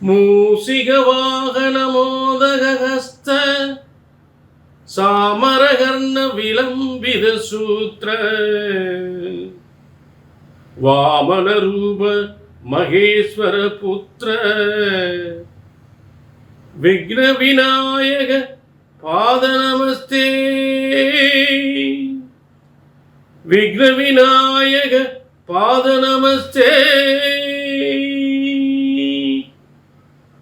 மூசிகவாகனமோதகஸ்த சாமரகர்ண விளம்பித சூத்திர வாமன ரூப மகேஸ்வர புத்திர விக்ன விநாயக பாத நமஸ்தே விக்ன விநாயக பாத நமஸ்தே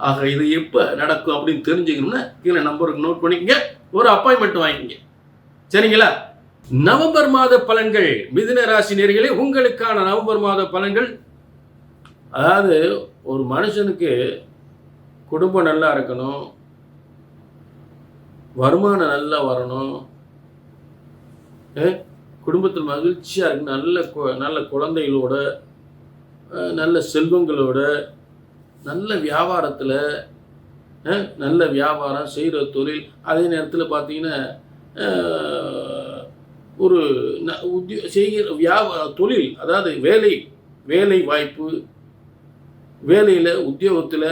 ஆக இது எப்போ நடக்கும் அப்படின்னு தெரிஞ்சுக்கணும்னா கீழே நம்பருக்கு நோட் பண்ணிக்கங்க. ஒரு அப்பாயின்மெண்ட் வாங்கிங்க சரிங்களா? நவம்பர் மாத பலன்கள் மிதுன ராசி நேர்களே உங்களுக்கான நவம்பர் மாத பலன்கள். அதாவது ஒரு மனுஷனுக்கு குடும்பம் நல்லா இருக்கணும். வருமானம் நல்லா வரணும். குடும்பத்தில் மகிழ்ச்சியாக இருக்கு நல்ல கு- நல்ல குழந்தைகளோட நல்ல செல்வங்களோட நல்ல வியாபாரத்தில் நல்ல வியாபாரம் செய்கிற தொழில் அதே நேரத்தில் பார்த்தீங்கன்னா ஒரு ந- உத்தியோ செய்கிற வியாபார தொழில் அதாவது வேலை வேலை வாய்ப்பு வேலையில் உத்தியோகத்தில்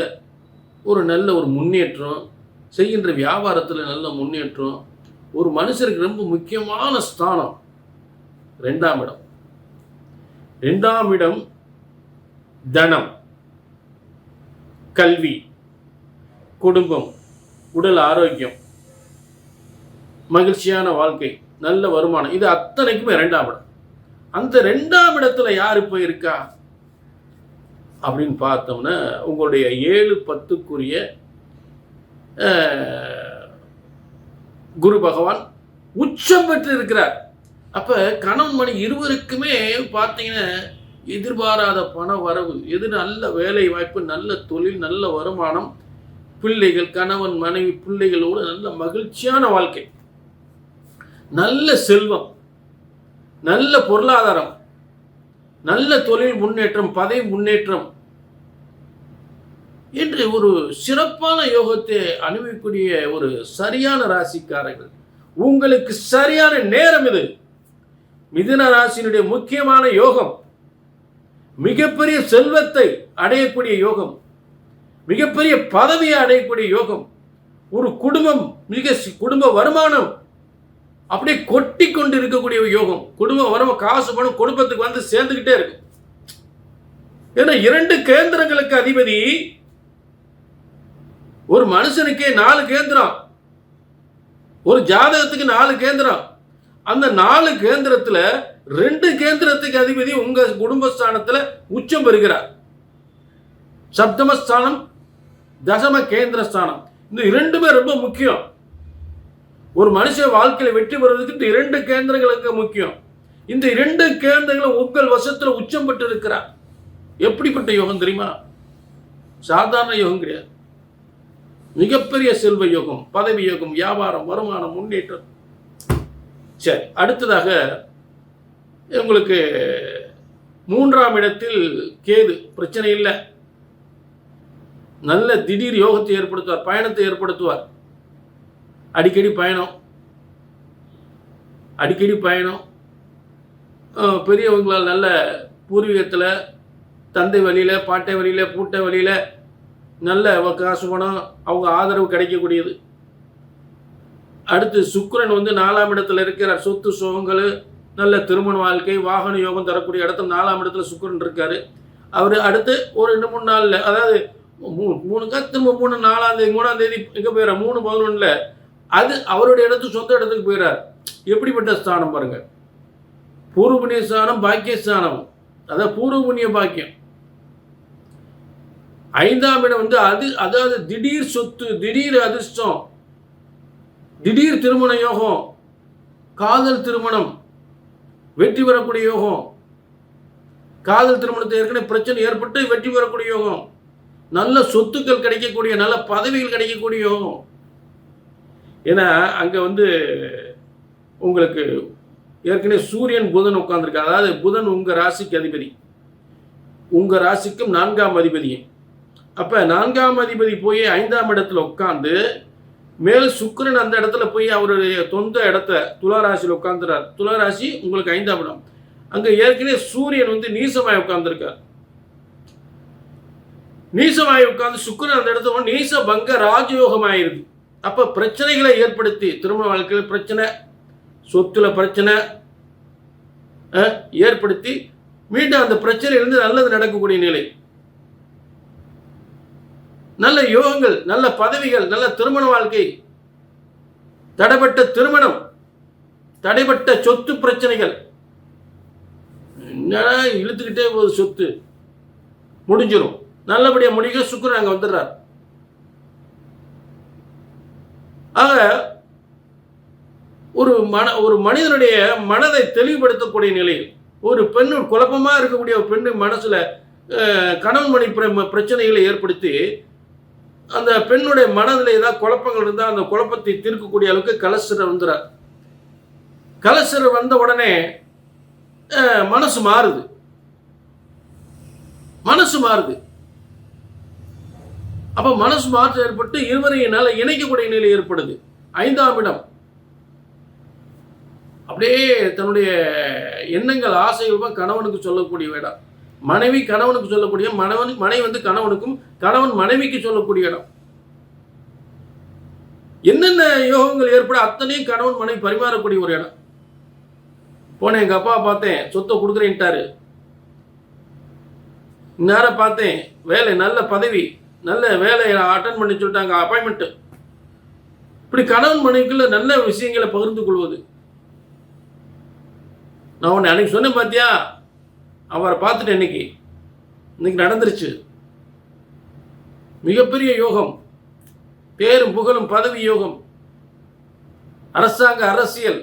ஒரு நல்ல ஒரு முன்னேற்றம் செய்கின்ற வியாபாரத்தில் நல்ல முன்னேற்றம் ஒரு மனுஷருக்கு ரொம்ப முக்கியமான ஸ்தானம். ரெண்டாம் இடம். ரெண்டாம் இடம் தனம். கல்வி குடும்பம் உடல் ஆரோக்கியம் மகிழ்ச்சியான வாழ்க்கை நல்ல வருமானம். இது அத்தனைக்குமே ரெண்டாம் இடம். அந்த ரெண்டாம் இடத்துல யார் இப்போ இருக்கா அப்படின்னு பார்த்தோம்னா உங்களுடைய ஏழு பத்துக்குரிய குரு பகவான் உச்சம் பெற்று இருக்கிறார் அப்போ கணவன் மணி இருவருக்குமே பார்த்தீங்கன்னா எதிர்பாராத பண வரவு எது நல்ல வேலை வாய்ப்பு நல்ல தொழில் நல்ல வருமானம் பிள்ளைகள் கணவன் மனைவி பிள்ளைகளோடு நல்ல மகிழ்ச்சியான வாழ்க்கை. நல்ல செல்வம் நல்ல பொருளாதாரம் நல்ல தொழில் முன்னேற்றம் பதவி முன்னேற்றம் என்று ஒரு சிறப்பான யோகத்தை அனுபவிக்கூடிய ஒரு சரியான ராசிக்காரர்கள். உங்களுக்கு சரியான நேரம் இது. மிதுன ராசியினுடைய முக்கியமான யோகம். மிகப்பெரிய செல்வத்தை அடையக்கூடிய யோகம் மிகப்பெரிய பதவியை அடையக்கூடிய யோகம் ஒரு குடும்பம் மிக சி- குடும்ப வருமானம் அப்படியே கொட்டி கொண்டு இருக்கக்கூடிய யோகம். குடும்பம் வரும் காசு பணம் குடும்பத்துக்கு வந்து சேர்ந்துக்கிட்டே இருக்கு ஏன்னா இரண்டு கேந்திரங்களுக்கு அதிபதி ஒரு மனுஷனுக்கே நாலு கேந்திரம். ஒரு ஜாதகத்துக்கு நாலு கேந்திரம். அந்த நாலு கேந்திரத்துல ரெண்டு கேந்திரத்துக்கு அதிபதி உங்க குடும்பஸ்தானத்துல உச்சம் பெறுகிறார். சப்தமஸ்தானம் தசம கேந்திரஸ்தானம். இந்த இரண்டுமே ரொம்ப முக்கியம். ஒரு மனுஷன் வாழ்க்கையில வெற்றி பெறுவதற்கு இந்த இரண்டு கேந்திரங்களுக்கு முக்கியம். இந்த இரண்டு கேந்திரங்களும் உங்கள் வசத்துல உச்சம் பெற்று இருக்கிறார் எப்படிப்பட்ட யோகம் தெரியுமா? சாதாரண யோகம் கிடையாது. மிகப்பெரிய செல்வ யோகம் பதவி யோகம் வியாபாரம் வருமானம் முன்னேற்றம். சரி அடுத்ததாக உங்களுக்கு மூன்றாம் இடத்தில் கேது பிரச்சனை இல்லை. நல்ல திடீர் யோகத்தை ஏற்படுத்துவார் பயணத்தை ஏற்படுத்துவார். அடிக்கடி பயணம். அடிக்கடி பயணம். பெரியவங்களால் நல்ல பூர்வீகத்தில் தந்தை வழியில் பாட்டை வழியில் பூட்டை வழியில் நல்ல காசு பணம் அவங்க ஆதரவு கிடைக்கக்கூடியது. அடுத்து சுக்கரன் வந்து நாலாம் இடத்துல இருக்கிற சொத்து சுகங்கள் நல்ல திருமண வாழ்க்கை வாகன யோகம் தரக்கூடிய இடத்துல நாலாம் இடத்துல சுக்கிரன் இருக்கார். அவர் அடுத்து ஒரு ரெண்டு மூணு நாளில் அதாவது மூணு மூணுக்கா திரும்ப மூணு நாலாம் தேதி மூணாம் தேதி எங்கே போயிடுறார்? மூணு பதினொன்றில் அது அவருடைய இடத்துக்கு சொந்த இடத்துக்கு போயிடுறார். எப்படிப்பட்ட ஸ்தானம் பாருங்கள் பூர்வபுண்ணிய ஸ்தானம் பாக்கிய ஸ்தானம். அதாவது பூர்வபுண்ணிய பாக்கியம். ஐந்தாம் இடம் வந்து அது அதாவது திடீர் சொத்து திடீர் அதிர்ஷ்டம் திடீர் திருமண யோகம் காதல் திருமணம் வெற்றி பெறக்கூடிய யோகம். காதல் திருமணத்தை ஏற்கனவே பிரச்சனை ஏற்பட்டு வெற்றி பெறக்கூடிய யோகம். நல்ல சொத்துக்கள் கிடைக்கக்கூடிய நல்ல பதவிகள் கிடைக்கக்கூடிய யோகம். ஏன்னா அங்கே வந்து உங்களுக்கு ஏற்கனவே சூரியன் புதன் உட்கார்ந்திருக்காரு. அதாவது புதன் உங்கள் ராசிக்கு அதிபதி. உங்கள் ராசிக்கும் நான்காம் அதிபதி அப்போ நான்காம் அதிபதி போய் ஐந்தாம் இடத்துல உட்காந்து மேல் சுக்கிரன் அந்த இடத்துல போய் அவருடைய சொந்த இடத்த துளாராசியில் உட்காந்துறார் துளாராசி உங்களுக்கு ஐந்தாம் இடம். அங்கே ஏற்கனவே சூரியன் வந்து நீசமாய் உட்கார்ந்துருக்கார். நீசமாய் உட்கார்ந்து சுக்கிரன் அந்த இடத்துல வந்து நீச பங்க ராஜயோகமாயிருது. அப்போ பிரச்சனைகளை ஏற்படுத்தி திருமண வாழ்க்கையில் பிரச்சனை சொத்துல பிரச்சனை ஏற்படுத்தி மீண்டும் அந்த பிரச்சனையிலிருந்து நல்லது நடக்கக்கூடிய நிலை. நல்ல யோகங்கள் நல்ல பதவிகள் நல்ல திருமண வாழ்க்கை. தடைப்பட்ட திருமணம் தடைப்பட்ட சொத்து பிரச்சனைகள். என்னடா இழுத்துக்கிட்டே போகுது சொத்து. முடிஞ்சிடும் நல்லபடியாக முடிக்க சுக்கரன் அங்கே வந்துடுறார். ஆக ஒரு மன ஒரு மனிதனுடைய மனதை தெளிவுபடுத்தக்கூடிய நிலையில் ஒரு பெண்ணு குழப்பமா இருக்கக்கூடிய ஒரு பெண்ணு மனசில் கணவன் மணி பிர- பிரச்சனைகளை ஏற்படுத்தி அந்த பெண்ணுடைய மனதில் ஏதாவது குழப்பங்கள் இருந்தால் அந்த குழப்பத்தை தீர்க்கக்கூடிய அளவுக்கு கலசர் வந்துறார். கலசர் வந்த உடனே மனசு மாறுது. மனசு மாறுது. அப்போ மனசு மாற்றம் ஏற்பட்டு இருவரையினால் இணைக்கக்கூடிய நிலை ஏற்படுது. ஐந்தாம் இடம். அப்படியே தன்னுடைய எண்ணங்கள் ஆசைகள் கணவனுக்கு சொல்லக்கூடிய இடம் மனைவி கணவனுக்கு சொல்லக்கூடிய மனவன் மனைவி வந்து கணவனுக்கும் கணவன் மனைவிக்கு சொல்லக்கூடிய இடம். என்னென்ன யோகங்கள் ஏற்பட அத்தனையும் கணவன் மனைவி பரிமாறக்கூடிய ஒரு இடம். போனேன் எங்க அப்பா பார்த்தேன் சொத்தை கொடுக்குறேன்ட்டாரு. இந்நேரம் பார்த்தேன் வேலை நல்ல பதவி நல்ல வேலையை அட்டன் பண்ணி சொல்லிட்டாங்க அப்பாயின்மெண்ட் இப்படி கணவன் மனைவிக்குள்ள நல்ல விஷயங்களை பகிர்ந்து கொள்வது. நான் உன்னை அன்னைக்கு சொன்னேன் பார்த்தியா அவரை பார்த்துட்டு இன்னைக்கு இன்னைக்கு நடந்துருச்சு. மிகப்பெரிய யோகம் பேரும் புகழும் பதவி யோகம். அரசாங்க அரசியல்.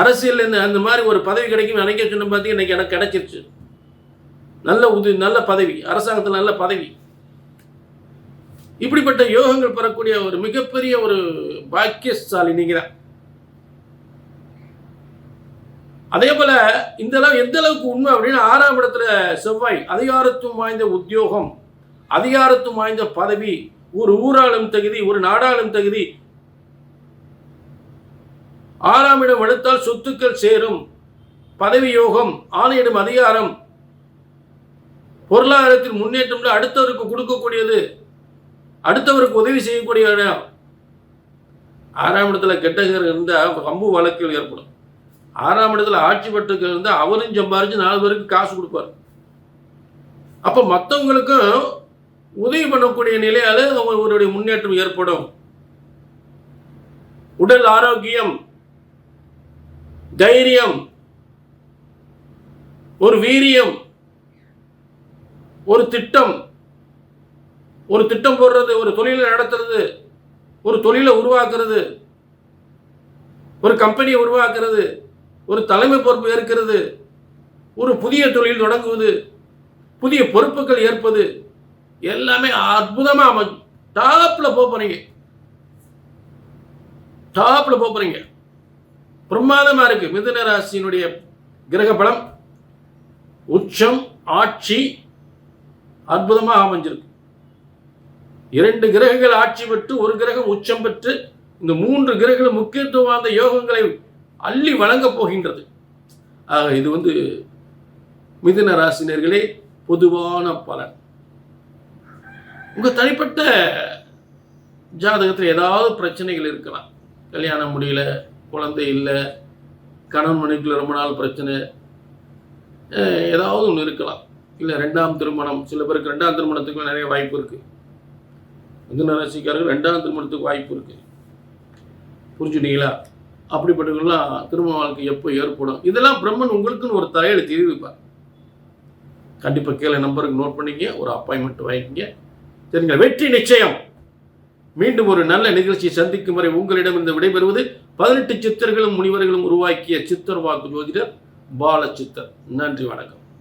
அரசியல் இந்த அந்த மாதிரி ஒரு பதவி கிடைக்கும் நினைக்க சொன்ன பார்த்து இன்னைக்கு எனக்கு கிடைச்சிருச்சு. நல்ல உதவி நல்ல பதவி அரசாங்கத்தில் நல்ல பதவி. இப்படிப்பட்ட யோகங்கள் பெறக்கூடிய ஒரு மிகப்பெரிய ஒரு பாக்கியசாலி நீங்கள் தான் அதே போல இந்த அளவு எந்த அளவுக்கு உண்மை அப்படின்னா ஆறாம் இடத்துல செவ்வாய் அதிகாரத்துவம் வாய்ந்த உத்தியோகம் அதிகாரத்துவம் வாய்ந்த பதவி ஒரு ஊராளும் தகுதி ஒரு நாடாளும் தகுதி. ஆறாம் இடம் எடுத்தால் சொத்துக்கள் சேரும் பதவி யோகம் ஆணையிடும் அதிகாரம். பொருளாதாரத்தின் முன்னேற்றம் அடுத்தவருக்கு கொடுக்கக்கூடியது அடுத்தவருக்கு உதவி செய்யக்கூடிய இடம். ஆறாம் இடத்துல கெட்டகர் இருந்தால் கம்பு வழக்குகள் ஏற்படும். ஆறாம் இடத்துல ஆட்சி பட்டுக்கள் இருந்தால் அவரும் சம்பாரிச்சு நாலு பேருக்கு காசு கொடுப்பார். அப்போ மற்றவங்களுக்கும் உதவி பண்ணக்கூடிய நிலையால அவருடைய முன்னேற்றம் ஏற்படும். உடல் ஆரோக்கியம் தைரியம் ஒரு வீரியம் ஒரு திட்டம் ஒரு திட்டம் போடுறது ஒரு தொழிலை நடத்துறது ஒரு தொழிலை உருவாக்குறது ஒரு கம்பெனியை உருவாக்குறது ஒரு தலைமை பொறுப்பு ஏற்கிறது ஒரு புதிய தொழில் தொடங்குவது புதிய பொறுப்புகள் ஏற்பது எல்லாமே அற்புதமாக அமைஞ்சு டாப்பில் போக போறீங்க. டாப்பில் போக போறீங்க. பிரமாதமாக இருக்கு. மிதுன ராசியினுடைய கிரக பலம் உச்சம் ஆட்சி அற்புதமாக அமைஞ்சிருக்கு. இரண்டு கிரகங்கள் ஆட்சி பெற்று ஒரு கிரகம் உச்சம் பெற்று இந்த மூன்று கிரகங்கள் முக்கியத்துவம் வாய்ந்த யோகங்களை அள்ளி வழங்கப் போகின்றது. ஆக இது வந்து மிதுன ராசினியர்களே பொதுவான பலன். உங்கள் தனிப்பட்ட ஜாதகத்தில் ஏதாவது பிரச்சனைகள் இருக்கலாம். கல்யாணம் முடியல குழந்தை இல்லை கணவன் மனைவிக்குள்ள ரொம்ப நாள் பிரச்சனை ஏதாவது ஒன்று இருக்கலாம். இல்லை ரெண்டாம் திருமணம் சில பேருக்கு ரெண்டாம் திருமணத்துக்கு நிறைய வாய்ப்பு இருக்குது மிதுன ராசிக்காரர்கள் ரெண்டாம் திருமணத்துக்கு வாய்ப்பு இருக்குது புரிஞ்சுட்டீங்களா? அப்படிப்பட்டவர்கள்லாம் திருமண வாழ்க்கை எப்போ ஏற்படும்? இதெல்லாம் பிரம்மன் உங்களுக்குன்னு ஒரு தலையெழுத்து தெரிவிப்பார். கண்டிப்பாக கீழே நம்பருக்கு நோட் பண்ணிங்க ஒரு அப்பாயின்மெண்ட் வாங்கிக்கங்க. சரிங்களா? வெற்றி நிச்சயம். மீண்டும் ஒரு நல்ல நிகழ்ச்சியை சந்திக்கும் வரை உங்களிடம் இருந்து விடைபெறுவது பதினெட்டு சித்தர்களும் முனிவர்களும் உருவாக்கிய சித்தர் வாக்கு ஜோதிடர் பாலச்சித்தர் நன்றி வணக்கம்.